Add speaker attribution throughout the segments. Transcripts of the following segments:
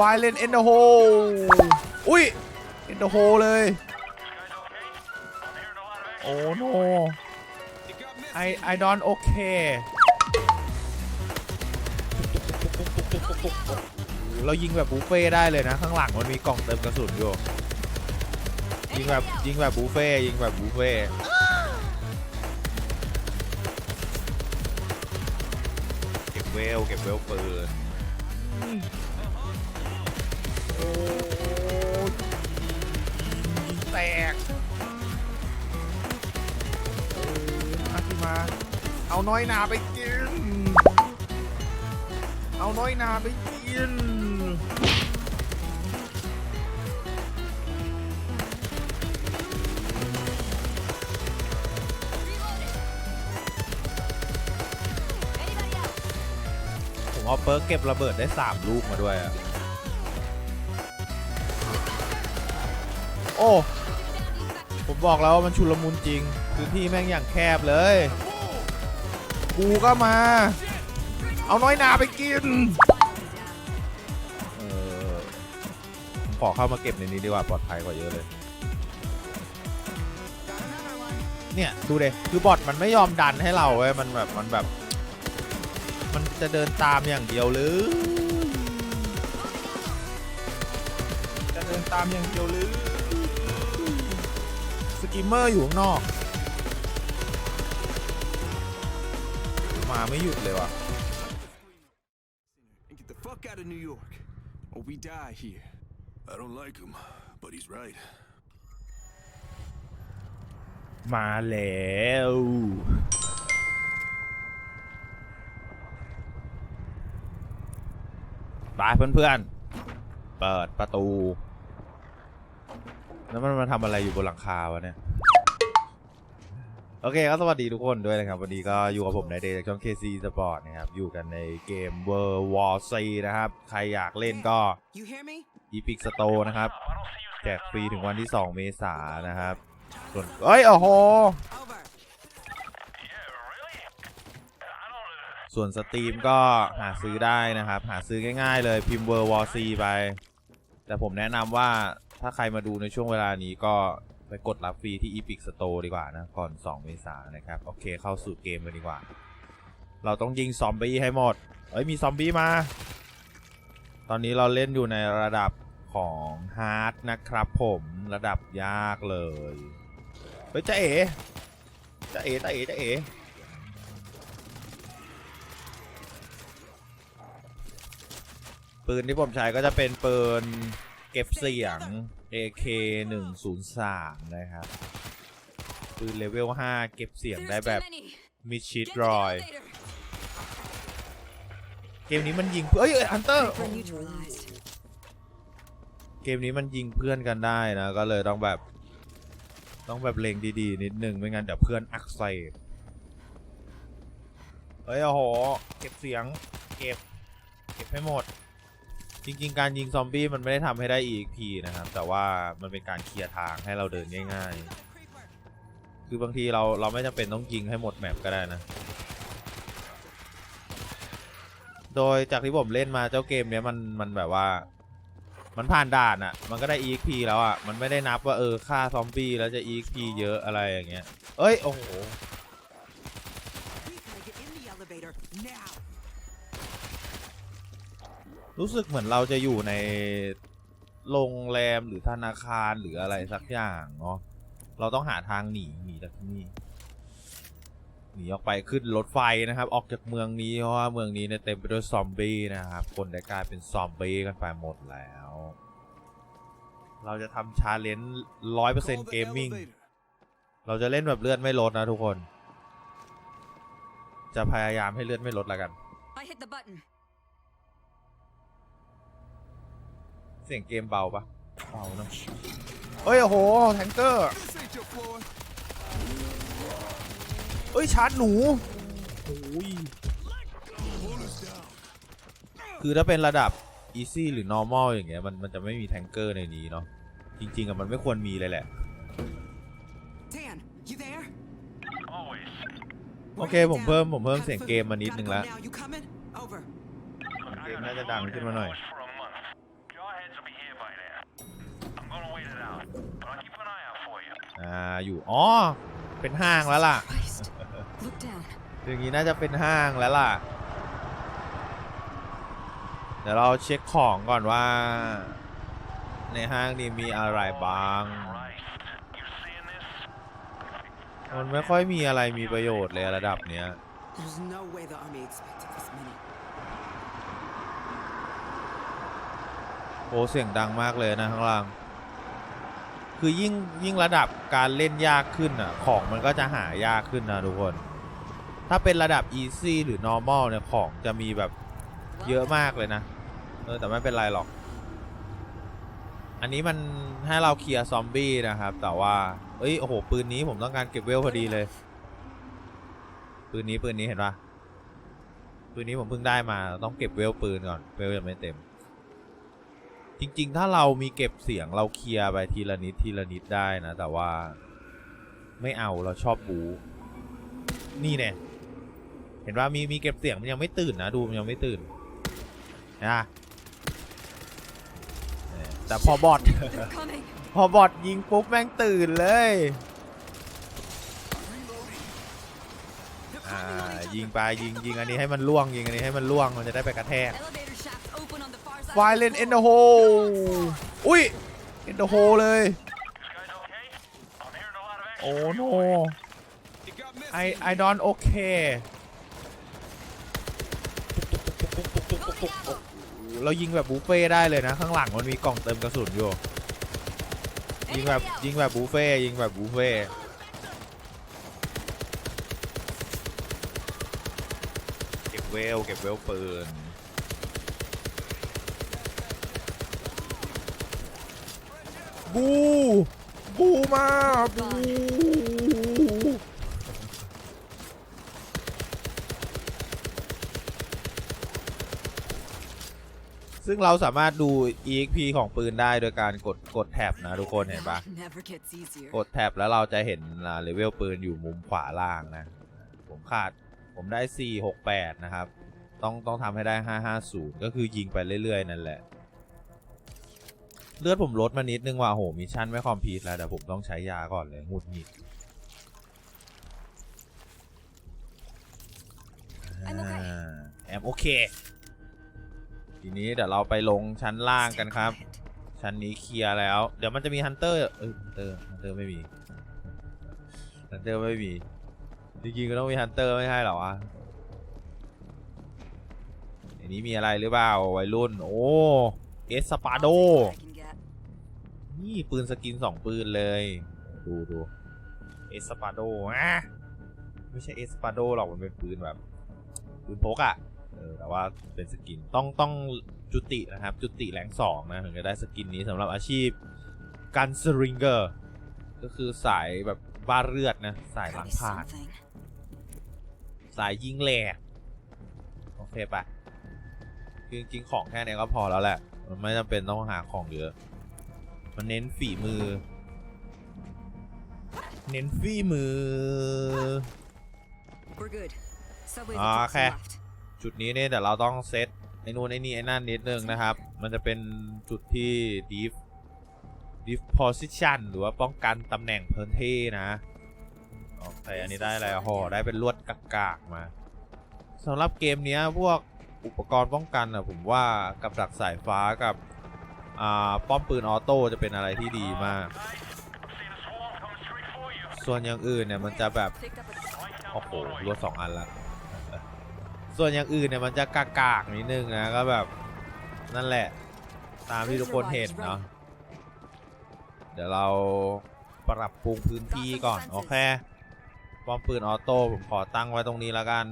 Speaker 1: ไฟเลนเอ็นเดอร์โฮอุ้ยเอ็นเดอร์โฮเลย โอ้โนไอไอดอนโอเคเรายิงแบบบุฟเฟ่ได้เลยนะ ข้างหลังมันมีกล่องเติมกระสุนอยู่ ยิงแบบยิงแบบบุฟเฟ่ยิงแบบบุฟเฟ่เก็บเวลเก็บเวลปืน เอาน้อยนาไปกิน เอาน้อยนาไปกิน ผมเอาเปิร์กเก็บระเบิดได้ 3 ลูกมาด้วยอะโอ้ ผมบอกแล้วว่ามันชุลมุนจริง พื้นที่แม่งอย่างแคบเลย กูก็มา เอาน้อยนาไปกินเออผมขอเข้ามาเก็บในนี้ดีกว่าปลอดภัยกว่าเยอะเลย เนี่ยดูเดคือบอทมันไม่ยอมดันให้เราเว้ยมันแบบมันแบบ มันจะเดินตามอย่างเดียวหรือจะเดินตามอย่างเดียวหรือสกิมเมอร์อยู่ข้างนอก มาไม่หยุดเลยว่ะ
Speaker 2: and get the fuck out of New York, or we die here.
Speaker 3: I don't like him, but he's right.
Speaker 1: มาแล้ว ไปเพื่อนๆ เปิดประตู แล้วมันมาทำอะไรอยู่บนหลังคาวะเนี่ย โอเคก็สวัสดีทุกคนด้วยนะครับ วันนี้ก็อยู่กับผมในเดย์จากช่อง KC Sport นะครับ อยู่กันในเกม World War C นะครับ ใครอยากเล่นก็
Speaker 4: You hear me?
Speaker 1: Epic Store นะครับ แจกฟรีถึงวันที่ 2 เมษายนนะครับ ส่วนเอ้ยโอ้โห
Speaker 4: Over.
Speaker 1: ส่วนสตรีมก็หาซื้อได้นะครับ หาซื้อง่ายๆเลยพิมพ์ World War C ไป แต่ผมแนะนำว่าถ้าใครมาดูในช่วงเวลานี้ก็ ไปกดรับฟรีที่ Epic Store ดีกว่านะก่อน 2 เมษายนนะครับ โอเคเข้าสู่เกมกันดีกว่า เราต้องยิงซอมบี้ให้หมด เอ้ย มีซอมบี้มา ตอนนี้เราเล่นอยู่ในระดับของฮาร์ดนะครับผมระดับยากเลยเฮ้ยจะเอ๋จะเอ๋จะเอ๋จะเอ๋ปืนที่ผมใช้ก็จะเป็นปืนเก็บเสียง AK 103นะครับปืนเลเวล 5 เก็บเสียงได้แบบมิดชิดรอย เกมนี้มันยิงเพื่อนเอ้ยอันเตอร์
Speaker 4: neutralized.
Speaker 1: เกมนี้มันยิงเพื่อนกันได้นะ ก็เลยต้องแบบ ต้องแบบเล็งดีๆ นิดนึง ไม่งั้นเดี๋ยวเพื่อนอักเสบเฮ้ยโอ้โห เก็บเสียง เก็บ เก็บให้หมด จริงๆ การยิงซอมบี้มันไม่ได้ทำให้ได้ EXP นะครับ แต่ว่ามันเป็นการเคลียร์ทางให้เราเดินง่ายๆ คือบางทีเราเราไม่จำเป็นต้องยิงให้หมดแมปก็ได้นะ โดยจากที่ผมเล่นมาเจ้าเกมเนี้ยมันมันแบบว่า มันผ่านด่านอะ่ะ มันก็ได้ EXP แล้วอะ่ะ มันไม่ได้นับว่าเออฆ่าซอมบี้แล้วจะ EXP เยอะอะไรอย่างเงี้ย เอ้ย โอ้โห
Speaker 4: We gotta get in the elevator now.
Speaker 1: รู้สึกเหมือนเราจะอยู่ในโรงแรมหรือธนาคารหรืออะไรสักอย่างเนาะเราต้องหาทางหนีหนีจากที่นี่หนีออกไปขึ้นรถไฟนะครับ ออกจากเมืองนี้เพราะว่าเมืองนี้เนี่ยเต็มไปด้วยซอมบี้นะครับคนได้กลายเป็นซอมบี้กันไปหมดแล้ว เราจะทำชาเลนจ์ร้อยเปอร์เซ็นต์เกมมิ่งเราจะเล่นแบบเลือดไม่ลดนะทุกคน จะพยายามให้เลือดไม่ลดล้วกัน เสียงเกมเบาปะเบาเนอะเฮ้ย โอ้โห แทงเกอร์
Speaker 2: This ain't your floor.
Speaker 1: เอ้ย ชาร์จหนูโอ้ย
Speaker 3: Hold us down.
Speaker 1: คือถ้าเป็นระดับ easy หรือ normal อย่างเงี้ยมันมันจะไม่มีแทงเกอร์ในนี้เนาะจริง ๆอะมันไม่ควรมีเลยแหละ
Speaker 4: Dan, you there?
Speaker 1: โอเค ผมเพิ่ม ผมเพิ่มเสียงเกมมานิดนึงแล้ว
Speaker 4: Now, you coming? Over.
Speaker 1: เกมน่าจะดังขึ้นมาหน่อย อ่าอยู่อ๋อเป็นห้างแล้วล่ะ
Speaker 4: Christ. Look down.
Speaker 1: อย่างนี้น่าจะเป็นห้างแล้วล่ะเดี๋ยวเราเช็คของก่อนว่า ในห้างนี้มีอะไรบ้าง มันไม่ค่อยมีอะไรมีประโยชน์เลยระดับเนี้ย
Speaker 4: There's no way the army expected this many.
Speaker 1: โอ้เสียงดังมากเลยนะข้างล่าง คือยิ่งยิ่งระดับการเล่นยากขึ้นอะของมันก็จะหายากขึ้นนะทุกคน ถ้าเป็นระดับ easy หรือ normal เนี่ยของจะมีแบบเยอะมากเลยนะเออแต่ไม่เป็นไรหรอก อันนี้มันให้เราเคลียร์ซอมบี้นะครับ แต่ว่า เอ้ยโอ้โหปืนนี้ผมต้องการเก็บเวลพอดีเลย ปืนนี้ปืนนี้เห็นปะปืนนี้ผมเพิ่งได้มาต้องเก็บเวลปืนก่อนเวลยังไม่เต็ม จริง ๆ ถ้าเรามีเก็บเสียงเราเคลียร์ไปทีละนิดทีละนิดได้นะ แต่ว่าไม่เอาเราชอบบูนี่เนี่ยเห็นว่ามีมีเก็บเสียงมันยังไม่ตื่นนะดูมันยังไม่ตื่นนะแต่พอบอทพอบอทยิงปุ๊บแม่งตื่นเลยอ่ายิงไปยิงยิงอันนี้ให้มันล่วงยิงอันนี้ให้มันล่วงมันจะได้ไปกระแทก ไฟ
Speaker 4: of the
Speaker 1: เลนเอ็นเดอร์โฮอุ้ยเอ็นเดอร์โฮเลย โอ้โนไอไอดอนโอเคเรายิงแบบบุฟเฟ่ได้เลยนะ ข้างหลังมันมีกล่องเติมกระสุนอยู่ ยิงแบบยิงแบบบุฟเฟ่ยิงแบบบุฟเฟ่เก็บเวลเก็บเวลปืน บูบูมาบูซึ่งเราสามารถดู EXP ของปืนได้โดยการกดกดแท็บนะทุกคนเห็นปะ
Speaker 4: That never gets easier.
Speaker 1: กดแท็บแล้วเราจะเห็นเลเวลปืนอยู่มุมขวาล่างนะ ผมขาดผมได้ 468 นะครับ ต้องต้องทำให้ได้ 550 ก็คือยิงไปเรื่อยๆ นั่นแหละ เลือดผมลดมานิดนึงว่าโหมิชชั่นไม่คอมพลีทแล้วเดี๋ยวผมต้องใช้ยาก่อนเลยหงุดหงิด
Speaker 4: I'm okay.
Speaker 1: แอมโอเค ทีนี้เดี๋ยวเราไปลงชั้นล่างกัน
Speaker 4: Stay
Speaker 1: ครับ
Speaker 4: quiet.
Speaker 1: ชั้นนี้เคลียร์แล้ว เดี๋ยวมันจะมีฮันเตอร์เออฮันเตอร์ฮันเตอร์ไม่มีฮันเตอร์ไม่มีจริงๆก็ต้องมีฮันเตอร์ไม่ใช่เหรอวะอันนี้มีอะไรหรือเปล่าวัยรุ่น โอ้เอสปา
Speaker 4: I'll
Speaker 1: โด ปืนสกินสองปืนเลย ดูดูเอสปาโดอะไม่ใช่เอสปาโดหรอกมันเป็นปืนแบบปืนพกอะ่ะเออแต่ว่าเป็นสกินต้องต้องจุตินะครับ จุติแรงสองนะถึงจะได้สกินนี้สำหรับอาชีพกันสริงเกอร์ก็คือสายแบบบ้าเลือดนะ สายล้างผ่าน สายยิงแหลกโอเคปะคือจริงๆของแค่นี้ก็พอแล้วแหละ มันไม่จำเป็นต้องหาของเยอะ มันเน้นฝีมือ เน้นฝีมือ
Speaker 4: We're good. Subway
Speaker 1: Ah,
Speaker 4: ah,
Speaker 1: okay.
Speaker 4: left.
Speaker 1: จุดนี้เนี่ยเดี๋ยวเราต้องเซตไอ้นู่นไอ้นี่ไอ้นั่นนิดนึงนะครับ มันจะเป็นจุดที่ deep deep position หรือว่าป้องกันตำแหน่งพื้นที่นะโอเคอันนี้ได้อะไรห่อได้เป็นลวดกากๆมาสำหรับเกมเนี้ยพวกอุปกรณ์ป้องกันอะผมว่ากับดักสายฟ้ากับอ่า ป้อมปืนออโต้จะเป็นอะไรที่ดีมาก ส่วนอย่างอื่นเนี่ยมันจะแบบ
Speaker 4: Picked up a
Speaker 1: โอ้โหรวดสองอันละ ส่วนอย่างอื่นเนี่ยมันจะกากๆนิดนึงนะก็แบบนั่นแหละ ตามที่ทุกคนเห็นเนาะ เดี๋ยวเราปรับปรุงพื้นที่ก่อน โอเค ป้อมปืนออโต้ผมขอตั้งไว้ตรงนี้แล้วกัน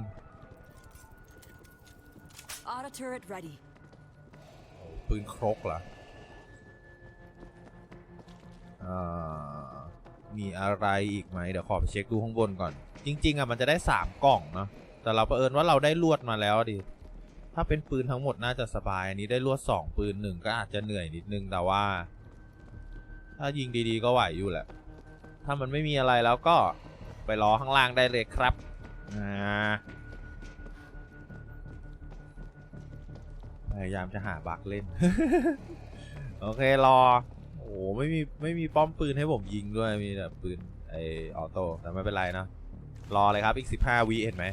Speaker 4: auto turret ready.
Speaker 1: ปืนครกเหรออ่า มีอะไรอีกไหมเดี๋ยวขอไปเช็คดูข้างบนก่อน จริง ๆอะมันจะได้ 3 กล่องเนาะแต่เราประเอิญว่าเราได้ลวดมาแล้วดิถ้าเป็นปืนทั้งหมดน่าจะสบายอันนี้ได้ลวด 2 ปืนหนึ่งก็อาจจะเหนื่อยนิดนึงแต่ว่า ถ้ายิงดีๆก็ไหวอยู่แหละ ถ้ามันไม่มีอะไรแล้วก็ไปรอข้างล่างได้เลยครับอ่าพยายามจะหาบักเล่น โอเครอ โอ้โอ้ไม่มีไม่มีป้อมปืนให้ผมยิงด้วยมีแต่ปืนไอออโต้แต่ไม่เป็นไรนะรอเลยครับอีก 15วิเห็นไหม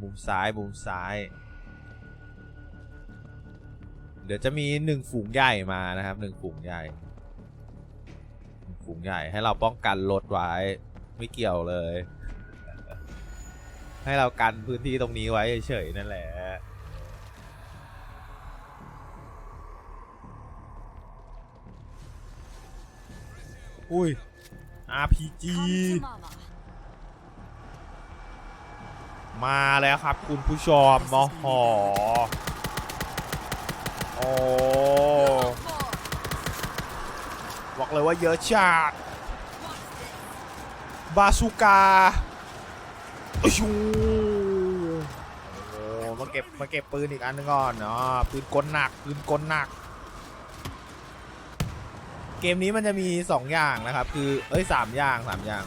Speaker 1: มุมซ้ายมุมซ้าย เดี๋ยวจะมีหนึ่งฝูงใหญ่มานะครับหนึ่งฝูงใหญ่ฝูงใหญ่ให้เราป้องกันรถไว้ไม่เกี่ยวเลย ให้เรากันพื้นที่ตรงนี้ไว้เฉยๆนั่นแหละ อุ้ย RPG มาแล้วครับคุณผู้ชมมอหอโอ้บอกเลยว่าเยอะชาติบาซูกาโอ้โหโอ้มาเก็บมาเก็บปืนอีกอันหนึงก่อนเนาะปืนกลหนักปืนกลหนัก เกมนี้มันจะมี 2 อย่างนะครับ คือ เอ้ยสามอย่างสามอย่าง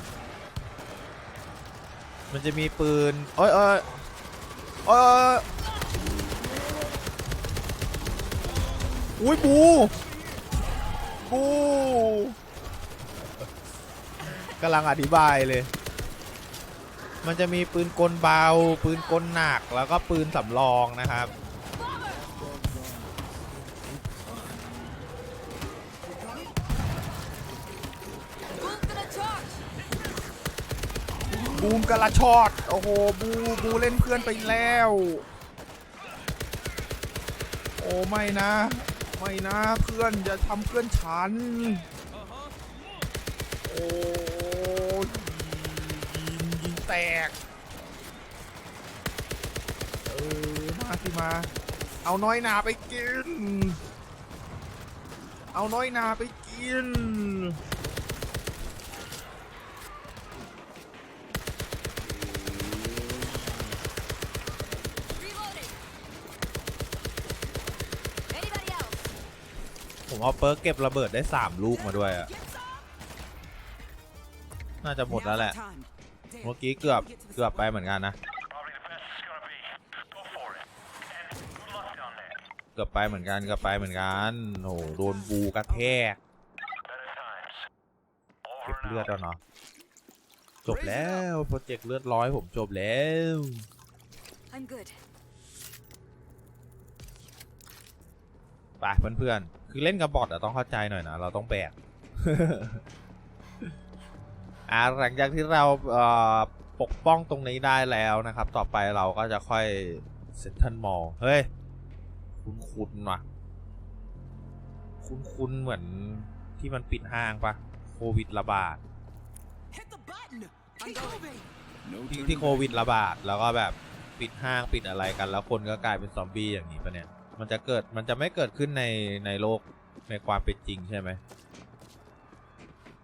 Speaker 1: มันจะมีปืนเอ้ยเอ้ยเอ้ยอุ้ยบูบูกำลังอธิบายเลย มันจะมีปืนกลเบา ปืนกลหนักแล้วก็ปืนสำรองนะครับ บูมกระชอดโอ้โหบูบูเล่นเพื่อนไปแล้ว โอ้ไม่นะ ไม่นะเพื่อนอย่าทำเพื่อนฉัน โอ้ยิงยิงแตก เออมาสิมา เอาน้อยหนาไปกิน เอาน้อยหนาไปกิน
Speaker 4: Reloading. Anybody else?
Speaker 1: ผมเอาเปิร์กเก็บระเบิดได้ 3 ลูกมาด้วยอะน่าจะหมดแล้วแหละ เมื่อกี้เกือบเกือบไปเหมือนกันนะ เกือบไปเหมือนกันเกือบไปเหมือนกันโอ้โหโดนบูกระแทกเก็บเลือดแล้วเนาะจบแล้วโปรเจกต์เลือดร้อยผมจบแล้ว
Speaker 4: I'm good.
Speaker 1: ไปเพื่อนๆ คือเล่นกับบอทอะต้องเข้าใจหน่อยนะ เราต้องแบกอ่าหลังจากที่เราเอ่อปกป้องตรงนี้ได้แล้วนะครับ ต่อไปเราก็จะค่อยเซ t ต l e มอลเฮ้ย คุ้นๆว่ะ คุ้นๆเหมือนที่มันปิดห้างปะโควิดระบาด
Speaker 3: Hit the button.
Speaker 4: I'm going.
Speaker 3: No
Speaker 1: ที่
Speaker 3: turning
Speaker 1: ที่โควิดระบาดแล้วก็แบบปิดห้างปิดอะไรกัน แล้วคนก็กลายเป็นซอมบี้อย่างนี้ปะเนี่ย มันจะเกิดมันจะไม่เกิดขึ้นในในโลกในความเป็นจริงใช่ไหม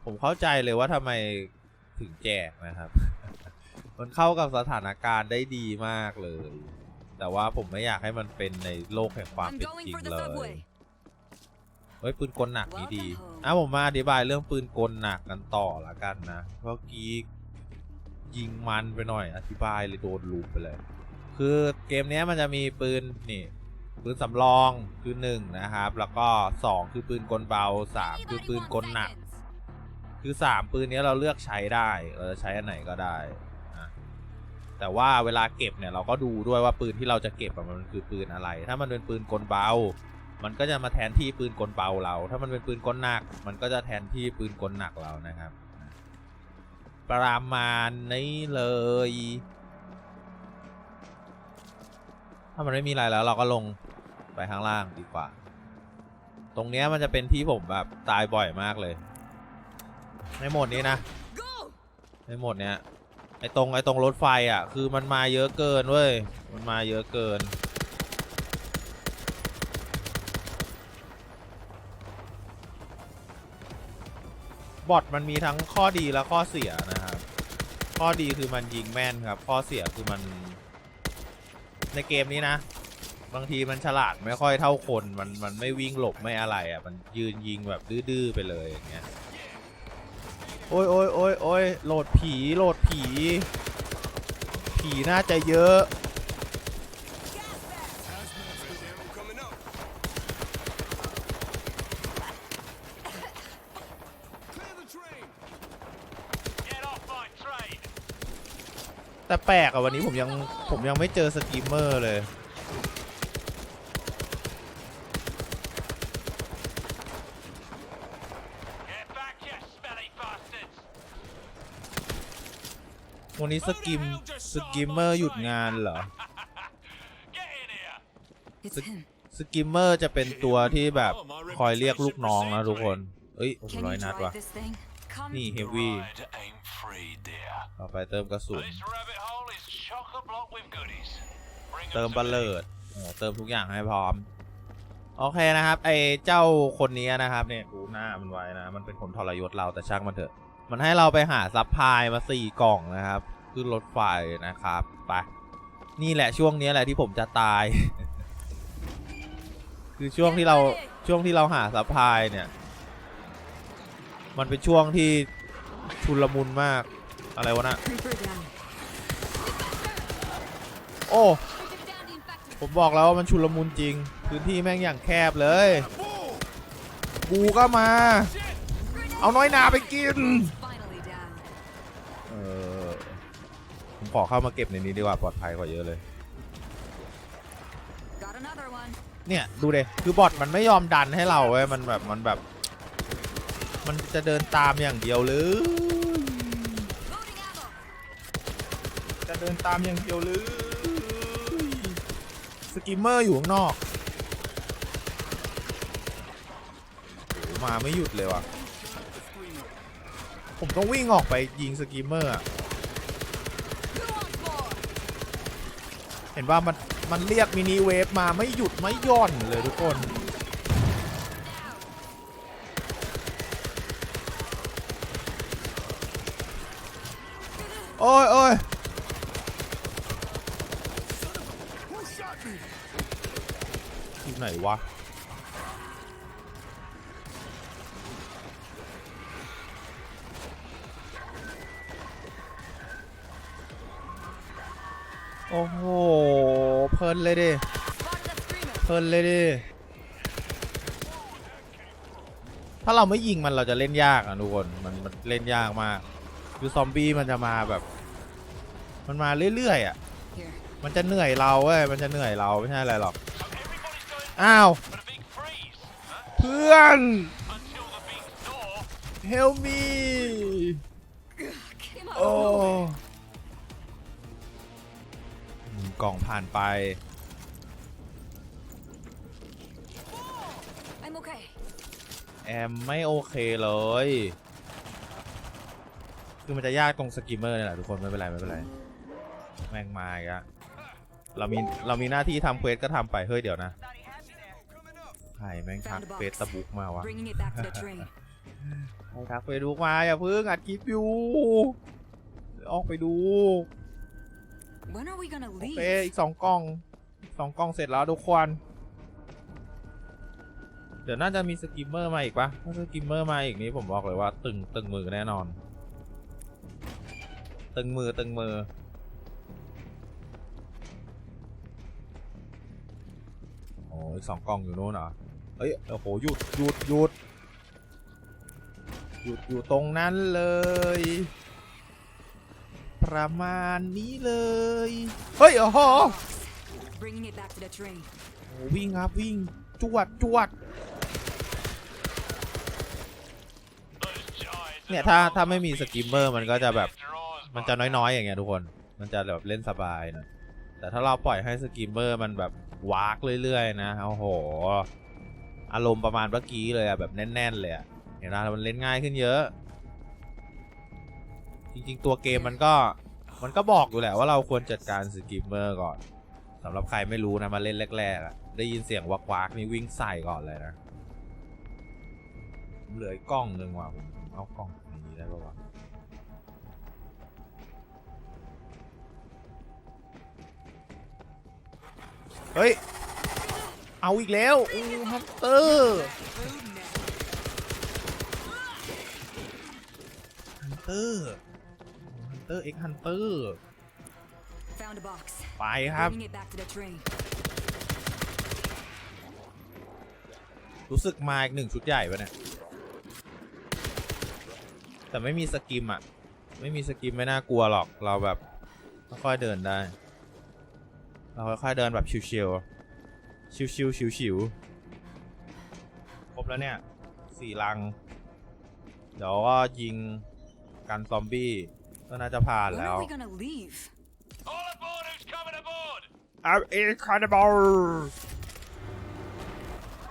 Speaker 1: ผมเข้าใจเลยว่าทำไมถึงแจกนะครับ มันเข้ากับสถานการณ์ได้ดีมากเลย แต่ว่าผมไม่อยากให้มันเป็นในโลกแห่งความ
Speaker 4: I'm
Speaker 1: เป็น
Speaker 4: going
Speaker 1: จริง
Speaker 4: for the
Speaker 1: เลย
Speaker 4: subway.
Speaker 1: เฮ้ยปืนกลหนักนี้ดี
Speaker 4: Welcome home
Speaker 1: อะผมมาอธิบายเรื่องปืนกลหนักกันต่อละกันนะเมื่อกี้ยิงมันไปหน่อยอธิบายเลยโดนลูปไปเลย คือเกมเนี้ยมันจะมีปืนนี่ ปืนสำรองคือหนึ่งนะครับ แล้วก็สองคือปืนกลเบาสามคือปืนกลหนัก คือสามปืนนี้เราเลือกใช้ได้ เราจะใช้อันไหนก็ได้นะแต่ว่าเวลาเก็บเนี่ยเราก็ดูด้วยว่าปืนที่เราจะเก็บมันคือปืนอะไร ถ้ามันเป็นปืนกลเบา มันก็จะมาแทนที่ปืนกลเบาเรา ถ้ามันเป็นปืนกลหนัก มันก็จะแทนที่ปืนกลหนักเรานะครับ ประมาณนี้เลยถ้ามันไม่มีอะไรแล้วเราก็ลง ไปข้างล่างดีกว่า ตรงเนี้ยมันจะเป็นที่ผมแบบตายบ่อยมากเลย ในโหมดนี้นะ ในโหมดเนี้ยไอตรงไอตรงรถไฟอะ คือมันมาเยอะเกินเว้ย มันมาเยอะเกิน บอทมันมีทั้งข้อดีและข้อเสียนะครับ ข้อดีคือมันยิงแม่นครับ ข้อเสียคือมัน ในเกมนี้นะ บางทีมันฉลาดไม่ค่อยเท่าคนมันมันไม่วิ่งหลบไม่อะไรอะ มันยืนยิงแบบดื้อๆไปเลยอย่างเงี้ยโอ้ยโอ้ยโอ้ยโอ้ยโหลดผีโหลดผี ผีน่าจะเยอะ แต่แปลกอะวันนี้ผมยังผมยังไม่เจอสตรีมเมอร์เลย วันนี้สกิมสกิมเมอร์หยุดงานเหรอ
Speaker 2: Get in here!
Speaker 4: It's
Speaker 1: Look-
Speaker 4: him.
Speaker 1: สกิมเมอร์จะเป็นตัวที่แบบคอยเรียกลูกน้องนะทุกคน เอ้ยโอ้โห
Speaker 4: Can
Speaker 1: ร้อย
Speaker 4: you
Speaker 1: นัด
Speaker 4: drive
Speaker 1: ว่ะ
Speaker 4: this thing? Come
Speaker 1: นี่เฮฟวี่
Speaker 2: Ride ain't free, dear.
Speaker 1: ต่อไปเติมกระสุน
Speaker 2: This rabbit hole is chock-a-block with goodies. Bring 'em
Speaker 1: เติม
Speaker 2: to
Speaker 1: บัล
Speaker 2: me.
Speaker 1: เลิดโอ้โหเติมทุกอย่างให้พร้อม โอเคนะครับ ไอ้เจ้าคนนี้นะครับเนี่ยดูหน้ามันไว้นะ มันเป็นคนทรยศเราแต่ช่างมันเถอะ มันให้เราไปหาซัพพลายมาสี่กล่องนะครับขึ้นรถไฟนะครับไปนี่แหละช่วงนี้แหละที่ผมจะตาย คือช่วงที่เราช่วงที่เราหาซัพพลายเนี่ย มันเป็นช่วงที่ชุลมุนมากอะไรวะน่ะโอ้ผมบอกแล้วว่ามันชุลมุนจริง พื้นที่แม่งอย่างแคบเลย กูก็มา เอาน้อยนาไปกิน
Speaker 4: Finally down.
Speaker 1: เออ ผม ขอเข้ามาเก็บในนี้ดีกว่าปลอดภัยกว่าเยอะเลย
Speaker 4: Got another one.
Speaker 1: เนี่ยดูเดคือบอทมันไม่ยอมดันให้เราเว้ยมันแบบมันแบบ มันจะเดินตามอย่างเดียวเลย
Speaker 4: Loading ammo.
Speaker 1: จะเดินตามอย่างเดียวเลยสกิมเมอร์อยู่ข้างนอกโหมาไม่หยุดเลยว่ะผมต้องวิ่งออกไปยิงสกิมเมอร์อะ เห็นว่ามันมันเรียกมินิเวฟมาไม่หยุดไม่ย่อนเลยทุกคนโอ้ยโอ้ยอยู่ไหนวะ เพลินเลยดิเพลินเลยดิถ้าเราไม่ยิงมันเราจะเล่นยากอะทุกคนมันมันเล่นยากมากคือซอมบี้มันจะมาแบบ มันมาเรื่อยๆอะมันจะเหนื่อยเราเว้ยมันจะเหนื่อยเราไม่ใช่อะไรหรอกอ้าวเพื่อน Help me
Speaker 4: Came
Speaker 1: โอ้ กล่องผ่านไป
Speaker 4: I'm okay.
Speaker 1: แอมไม่โอเคเลย คือมันจะยากตรงสกิมเมอร์นี่แหละทุกคนไม่เป็นไรไม่เป็นไร แม่งมาอีกอะเรามีเรามีหน้าที่ทำเควสก็ทำไป เฮ้ยเดี๋ยวนะ ใครแม่งทัก
Speaker 4: Found a box.
Speaker 1: เฟซตะบุกมาวะ
Speaker 4: Bringing it back to the train.
Speaker 1: ใครทักเฟซบุ๊กมาอย่าเพิ่งอัดคลิปอยู่ ออกไปดู
Speaker 4: When are we gonna
Speaker 1: โอ
Speaker 4: leave?
Speaker 1: เคอีกสองกล่องอีกสองกล่องเสร็จแล้วทุกคนเดี๋ยวน่าจะมีสกิมเมอร์มาอีกปะถ้าสกิมเมอร์มาอีกนี้ผมบอกเลยว่า ตึงตึงมือแน่นอน ตึงมือตึงมือ โอ้อีกสองกล่องอยู่นู้นเหรอเฮ้ยโอ้โหหยุดหยุดหยุดหยุดอยู่ตรงนั้นเลย ประมาณนี้เลย เฮ้ยโอ้โห
Speaker 4: Bringing it back to the train.
Speaker 1: โอ้วิ่งครับวิ่งจวดจวด
Speaker 2: Those giants
Speaker 1: เนี่ย
Speaker 2: are
Speaker 1: ถ้า
Speaker 2: the
Speaker 1: ถ้าไม่มีสกิมเมอร์มันก็จะแบบ
Speaker 2: drawers,
Speaker 1: มันจะน้อยๆอย่างเงี้ยทุกคน มันจะแบบเล่นสบายหนะ แต่ถ้าเราปล่อยให้สกิมเมอร์มันแบบวากเรื่อยๆนะโอ้โห อารมณ์ประมาณเมื่อกี้เลยอะแบบแน่นๆเลยอะเห็นไหมมันเล่นง่ายขึ้นเยอะ จริงๆ ตัวเกมมันก็มันก็บอกอยู่แหละว่าเราควรจัดการสกิมเมอร์ก่อนสำหรับใครไม่รู้นะมาเล่นแรกๆอะได้ยินเสียงวักๆนี่วิ่งใส่ก่อนเลยนะเหลืออีกกล้องหนึ่งว่ะผมเอากล้องนี้ได้ปะวะเฮ้ย เอาอีกแล้วอู้ฮันเตอร์ฮันเตอร์ เตอร์เอ็กฮันเตอร์
Speaker 4: Found a box.
Speaker 1: ไปครับ
Speaker 4: Bringing it back to the train.
Speaker 1: รู้สึกมาอีกหนึ่งชุดใหญ่ปะเนี่ย แต่ไม่มีสกิมอะไม่มีสกิมไม่น่ากลัวหรอกเราแบบค่อยๆเดินได้ เราค่อยๆเดินแบบชิวๆชิวๆชิวๆครบแล้วเนี่ยสี่ลัง เดี๋ยวก็ยิงกันซอมบี้ ก็น่าจะผ่าน
Speaker 4: When
Speaker 1: แล้ว
Speaker 4: are we gonna leave?
Speaker 2: All aboard who's coming aboard!
Speaker 1: I'm incredible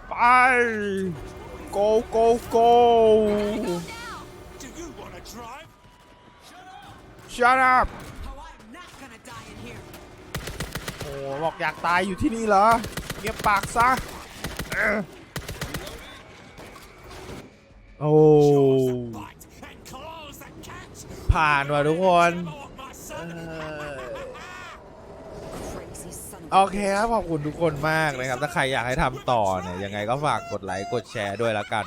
Speaker 1: ไป go go go
Speaker 3: Do you want to drive?
Speaker 1: shut up
Speaker 3: Oh, I'm not gonna die in here.
Speaker 1: โอ้บอกอยากตายอยู่ที่นี่เหรอ เงียบปากซะเออโอ้ ผ่านว่ะทุกคน
Speaker 3: Demo of my son.
Speaker 4: Crazy son of
Speaker 1: โอเคครับขอบคุณทุกคนมากนะครับ ถ้าใครอยากให้ทำต่อเนี่ยยังไงก็ฝากกดไลค์กดแชร์ด้วยละกัน